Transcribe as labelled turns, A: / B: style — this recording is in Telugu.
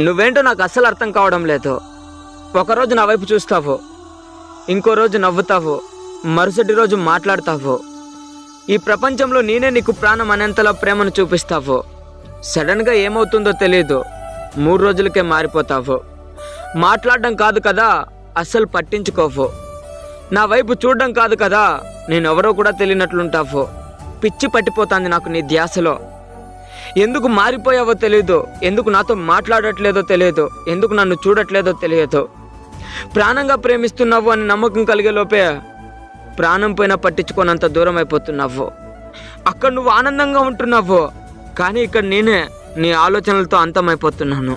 A: నువ్వేంటో నాకు అస్సలు అర్థం కావడం లేదు. ఒకరోజు నా వైపు చూస్తావు. ఇంకో రోజు నవ్వుతావు. మరుసటి రోజు మాట్లాడతావు. ఈ ప్రపంచంలో నేనే నీకు ప్రాణం అనేంతలా ప్రేమను చూపిస్తావు. సడన్గా ఏమవుతుందో తెలియదు మూడు రోజులకే మారిపోతావు. మాట్లాడడం కాదు కదా అస్సలు పట్టించుకోవు. నా వైపు చూడడం కాదు కదా నేనెవరో కూడా తెలియనట్లుంటావు. పిచ్చి పట్టిపోతుంది నాకు నీ ధ్యాసలో. ఎందుకు మారిపోయావో తెలియదు ఎందుకు నాతో మాట్లాడట్లేదో తెలియదు ఎందుకు నన్ను చూడట్లేదో తెలియదు. ప్రాణంగా ప్రేమిస్తున్నావు అని నమ్మకం కలిగే లోపే ప్రాణం పైన పట్టించుకోనంత దూరం అయిపోతున్నావు. అక్కడ నువ్వు ఆనందంగా ఉంటున్నావు. కానీ ఇక్కడ నేనే నీ ఆలోచనలతో అంతమైపోతున్నాను.